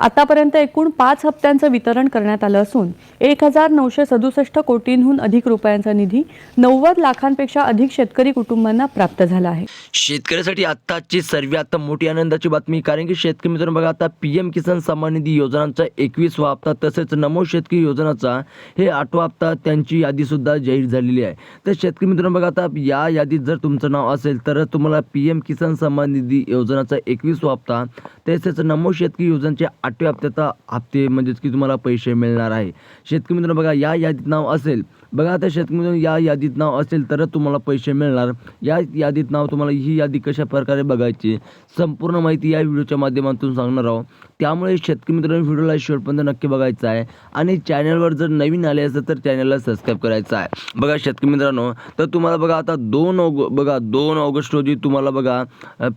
आतापर्यंत एकूण पाच हप्त्यांचं वितरण करण्यात आलं असून एक हजार नऊशे सदुसष्ट कोटींहून अधिक रुपयांचा निधी नव्वद लाखांपेक्षा अधिक शेतकरी कुटुंबांना प्राप्त झाला आहे. शेतकऱ्यासाठी आत्ताची सर्वात मोठी आनंदाची बातमी कारण की शेतकरी मित्रांनो बघा आता पी एम किसान सन्मान निधी योजनांचा एकवीसवा हप्ता तसेच नमो शेतकरी योजनाचा हे आठवा हप्ता त्यांची यादीसुद्धा जाहीर झालेली आहे. तर शेतकरी मित्रांनो बघा आता या यादीत जर तुमचं नाव असेल तर तुम्हाला पी एम किसान सन्मान निधी योजनाचा एकवीसवा हप्ता तसेच नमो शेतकरी योजनेच्या आठव्या हप्त्याचा हप्ते म्हणजेच की तुम्हाला पैसे मिळणार आहे. शेतकरी मित्रांनो बघा या यादीत नाव असेल. बघा आता शेतकरी मित्रांनो या यादीत नाव असेल तरच तुम्हाला पैसे मिळणार. या यादीत नाव तुम्हाला ही यादी कशा प्रकारे बघायची संपूर्ण माहिती या व्हिडिओच्या माध्यमातून सांगणार आहोत. त्यामुळे शेतकरी मित्रांनो व्हिडिओला शेवटपर्यंत नक्की बघायचा आहे. आणि चॅनलवर जर नवीन आले असेल तर चॅनलला सबस्क्राईब करायचं आहे. बघा शेतकरी मित्रांनो तर तुम्हाला बघा आता दोन ऑग बघा दोन ऑगस्ट रोजी तुम्हाला बघा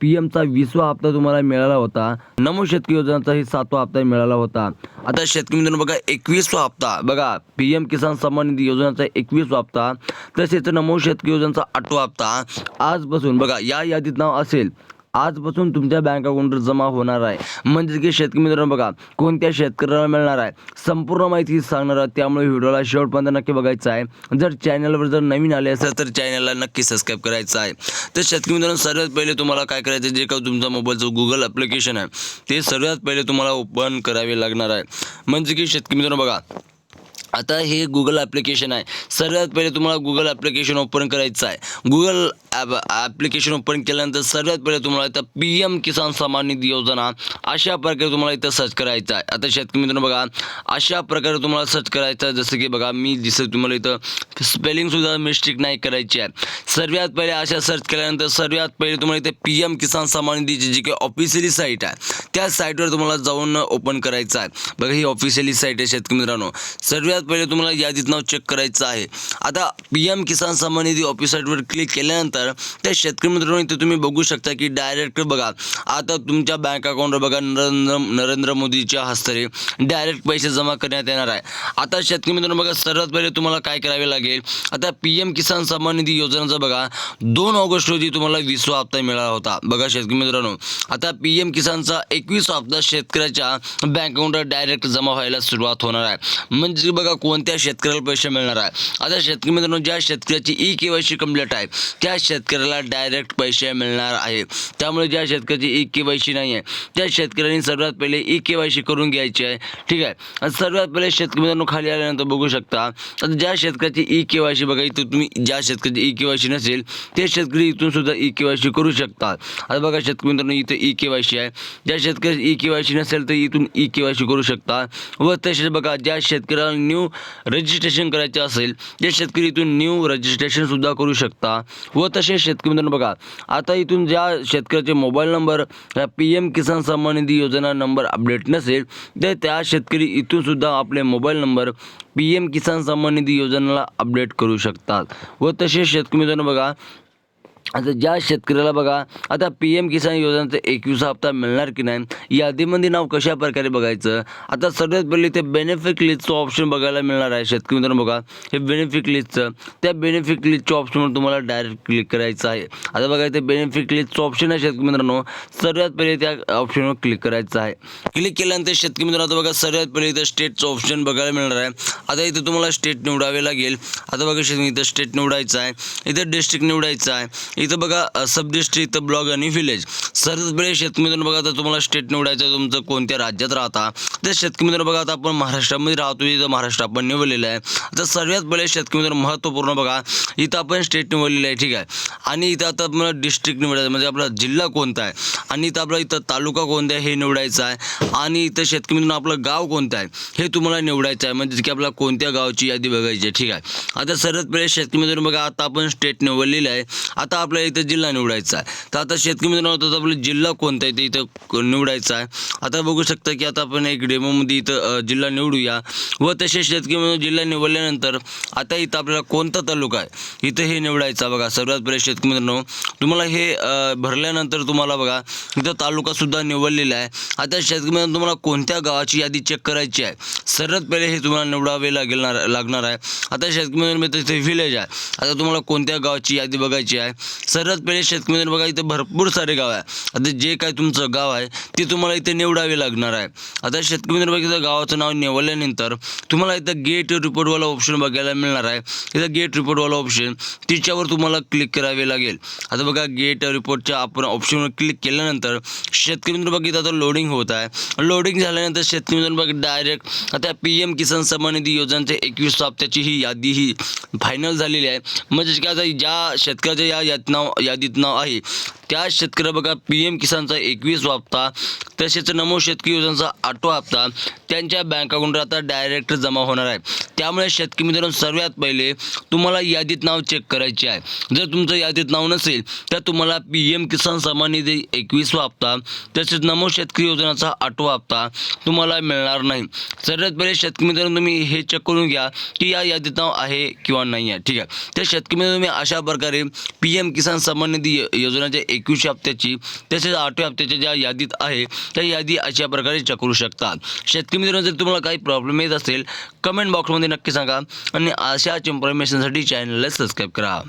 पी एमचा वीसवा हप्ता तुम्हाला मिळाला होता. नमो शेतकरी योजनाचा ही सातवा हप्ता मिळाला होता. आता शेतकरी मित्रांनो बघा एकवीसवा हप्ता बघा पी एम किसान सन्मान निधी योजनेचा एकवीसवा हप्ता तसेच नमो शेतकरी योजनेचा आठवा हप्ता. आजपासून बघा या यादीत नाव असेल आजपासून तुमच्या बँक अकाउंटवर जमा होणार आहे. म्हणजे की शेतकरी मित्रांनो बघा कोणत्या शेतकऱ्याला मिळणार आहे? संपूर्ण माहिती सांगणार आहे. त्यामुळे व्हिडिओला शेवटपर्यंत नक्की बघायचं आहे. जर चॅनलवर जर नवीन आले असेल तर चॅनलला नक्की सबस्क्राईब करायचं आहे. तर शेतकरी मित्रांनो सर्वात पहिले तुम्हाला काय करायचं आहे, जे का तुमचा मोबाईलचं गुगल ॲप्लिकेशन आहे ते सर्वात पहिले तुम्हाला ओपन करावे लागणार आहे. म्हणजे की शेतकरी मित्रांनो बघा आता हे गुगल ॲप्लिकेशन आहे. सर्वात पहिले तुम्हाला गुगल ॲप्लिकेशन ओपन करायचं आहे. गुगल ॲप ॲप्लिकेशन ओपन केल्यानंतर सर्वात पहिले तुम्हाला इथं पी एम किसान सन्मान निधी योजना अशा प्रकारे तुम्हाला इथं सर्च करायचं आहे. आता शेतकरी मित्रांनो बघा अशा प्रकारे तुम्हाला सर्च करायचं आहे. जसं की बघा मी जसं तुम्हाला इथं स्पेलिंगसुद्धा मिस्टेक नाही करायची आहे. सर्वात पहिले अशा सर्च केल्यानंतर सर्वात पहिले तुम्हाला इथे पी एम किसान सन्मान निधीची जी काही ऑफिशियली साईट आहे त्या साईटवर तुम्हाला जाऊन ओपन करायचं आहे. बघा ही ऑफिशियली साईट आहे शेतकरी मित्रांनो. सर्वात पहिले तुम्हाला यादीत नाव चेक करायचं आहे. आता पी एम किसान सन्मान निधी ऑफिसाईटवर क्लिक केल्यानंतर त्या शेतकरी मित्रांनो इथे तुम्ही बघू शकता की डायरेक्ट बघा आता तुमच्या बँक अकाउंटवर बघा नरेंद्र नरेंद्र मोदीच्या हस्ते डायरेक्ट पैसे जमा करण्यात येणार आहे. आता शेतकरी मित्रांनो बघा सर्वात पहिले तुम्हाला काय करावे लागेल? आता पी एम किसान सन्मान निधी योजनेचा बघा दोन ऑगस्ट रोजी तुम्हाला वीसवा हप्ता मिळाला होता. बघा शेतकरी मित्रांनो आता पी एम किसानचा एकवीस हप्ता शेतकऱ्याच्या बँक अकाउंटवर डायरेक्ट जमा व्हायला सुरुवात होणार आहे. म्हणजे बघा कोणत्या शेतकऱ्याला पैसे मिळणार आहे? आता शेतकरी मित्रांनो ज्या शेतकऱ्याची E K Y C complete आहे त्या शेतकऱ्याला डायरेक्ट पैसे मिळणार आहे. त्यामुळे ज्या शेतकऱ्याची ई के वाय सी नाही आहे त्या शेतकऱ्यांनी सर्वात पहिले ई के वाय सी करून घ्यायची आहे. ठीक आहे? आणि सर्वात पहिले शेतकरी मित्रांनो खाली आल्यानंतर बघू शकता आता ज्या शेतकऱ्याची ई के वाय सी बघा इथं तुम्ही ज्या शेतकऱ्याची ई के वाय सी नसेल ते शेतकरी इथून सुद्धा ई के वाय सी करू शकतात. आता बघा शेतकरी मित्रांनो इथं ई के वाय सी आहे. ज्या शेतकऱ्याची ई के वाय सी नसेल तर इथून ई के वाय सी करू शकता. व तसेच बघा ज्या शेतकऱ्याला न्यू रजिस्ट्रेशन करायचे असेल ते शेतकरी इथून न्यू रजिस्ट्रेशनसुद्धा करू शकता. व तसेच शेतकरी मित्रांनो बघा आता इथून ज्या शेतकऱ्याचे mobile number P M Kisan Samman Nidhi Yojana number update नसेल तर त्या शेतकरी इथून सुद्धा आपले mobile number P M Kisan Samman Nidhi योजनेला अपडेट करू शकतात. व तसेच शेतकरी मित्रांनो बघा आता ज्या शेतकऱ्याला बघा आता पी एम किसान योजनेचा एकवीस हप्ता मिळणार की नाही यादीमध्ये नाव कशा प्रकारे बघायचं? आता सर्वात पहिले ते बेनिफिट लिस्टचं ऑप्शन बघायला मिळणार आहे शेतकरी मित्रांनो बघा. हे बेनिफिट लिस्टचं त्या बेनिफिट लिस्टच्या ऑप्शनवर तुम्हाला डायरेक्ट क्लिक करायचं आहे. आता बघा ते बेनिफिट लिस्टचं ऑप्शन आहे शेतकरी मित्रांनो. सर्वात पहिले त्या ऑप्शनवर क्लिक करायचं आहे. क्लिक केल्यानंतर शेतकरी मित्रांनो आता बघा सर्वात पहिले इथं स्टेटचं ऑप्शन बघायला मिळणार आहे. आता इथं तुम्हाला स्टेट निवडावे लागेल. आता बघा शेतकरी इथं स्टेट निवडायचं आहे. इथं डिस्ट्रिक्ट निवडायचं आहे. इथं बघा सब डिस्ट्रिक्ट इथं ब्लॉग आणि विलेज सर्वच पहिले शेतकरी बघा तर तुम्हाला स्टेट निवडायचं तुमचं कोणत्या राज्यात राहता. तर शेतकरी बघा आता आपण महाराष्ट्रामध्ये राहतो इथं महाराष्ट्र आपण निवडलेलं आहे. आता सर्वात पहिले शेतकरी महत्त्वपूर्ण बघा इथं आपण स्टेट निवडलेलं आहे ठीक आहे. आणि इथं आता आपल्याला डिस्ट्रिक्ट निवडायचं म्हणजे आपला जिल्हा कोणता आहे? आणि इथं आपला इथं तालुका कोणता आहे हे निवडायचं आहे. आणि इथं शेतकरी मित्रांनो आपलं गाव कोणतं आहे हे तुम्हाला निवडायचं आहे. म्हणजे की आपल्या कोणत्या गावची यादी बघायची आहे ठीक आहे. आता सर्वात पहिले शेतकरी मित्रांनो बघा आता आपण स्टेट निवडलेलं आहे. आता आपलं आपल्याला इथं जिल्हा निवडायचा आहे. तर आता शेतकरी मित्रांनो आता आपला जिल्हा कोणता आहे ते इथं निवडायचा आहे. आता बघू शकता की आता आपण एक डेमोमध्ये इथं जिल्हा निवडूया. व तसे शेतकरी मित्रांनो जिल्हा निवडल्यानंतर आता इथं आपल्याला कोणता तालुका आहे? इथं हे निवडायचा बघा. सर्वात पहिले शेतकरी मित्रांनो तुम्हाला हे भरल्यानंतर तुम्हाला बघा इथं तालुकासुद्धा निवडलेला आहे. आता शेतकरी मित्रांनो तुम्हाला कोणत्या गावाची यादी चेक करायची आहे? सर्वात पहिले हे तुम्हाला निवडावे लागेल लागणार आहे. आता शेतकरी मित्रांनो तिथे व्हिलेज आहे. आता तुम्हाला कोणत्या गावाची यादी बघायची आहे? सर्वात पहिले शेतकरी बघा इथं भरपूर सारे गाव आहे. आता जे काय तुमचं गाव आहे ते तुम्हाला इथे निवडावे लागणार आहे. आता शेतकरी बघा इथं गावाचं नाव निवडल्यानंतर तुम्हाला इथं गेट रिपोर्टवाला ऑप्शन बघायला मिळणार आहे. इथं गेट रिपोर्टवाला ऑप्शन तिच्यावर तुम्हाला क्लिक करावे लागेल. आता बघा गेट रिपोर्टच्या आपण ऑप्शनवर क्लिक केल्यानंतर शेतकरी मित्र बघा इथं आता लोडिंग होत आहे. लोडिंग झाल्यानंतर शेतकरी मित्र बघा डायरेक्ट आता पी एम किसान सन्मान निधी योजनेच्या एकवीस हप्त्याची ही यादी ही फायनल झालेली आहे. म्हणजे की आता ज्या शेतकऱ्याच्या या यात नाव यादीत नाव आहे. त्या शेतकऱ्या बघा पी एम किसानचा एकवीस हप्ता तसेच नमो शेतकरी योजनेचा आठवा हप्ता त्यांच्या बँक अकाउंटवर आता डायरेक्ट जमा होणार आहे. त्यामुळे शेतकरी मित्रांनो सर्वात पहिले तुम्हाला यादीत नाव चेक करायचे आहे. जर तुमचं यादीत नाव नसेल तर तुम्हाला पी एम किसान सन्मान निधी एकवीसवा हप्ता तसेच नमो शेतकरी योजनेचा आठवा हप्ता तुम्हाला मिळणार नाही. सर्वात पहिले शेतकरी मित्रांनो तुम्ही हे चेक करून घ्या की या यादीत नाव आहे किंवा नाही आहे. ठीक आहे? तर शेतकरी मित्रांनो तुम्ही अशा प्रकारे पी एम किसान सन्मान निधी योजनाचे एक एकवीसशे हप्त्याची तसेच आठव्या हप्त्याच्या ज्या यादीत आहे त्या यादी अशा प्रकारे चेक करू शकतात. शेतकरी मित्रांनो जर तुम्हाला काही प्रॉब्लेम येत असेल कमेंट बॉक्समध्ये नक्की सांगा आणि अशाच इन्फॉर्मेशनसाठी चॅनलला सबस्क्राईब करा.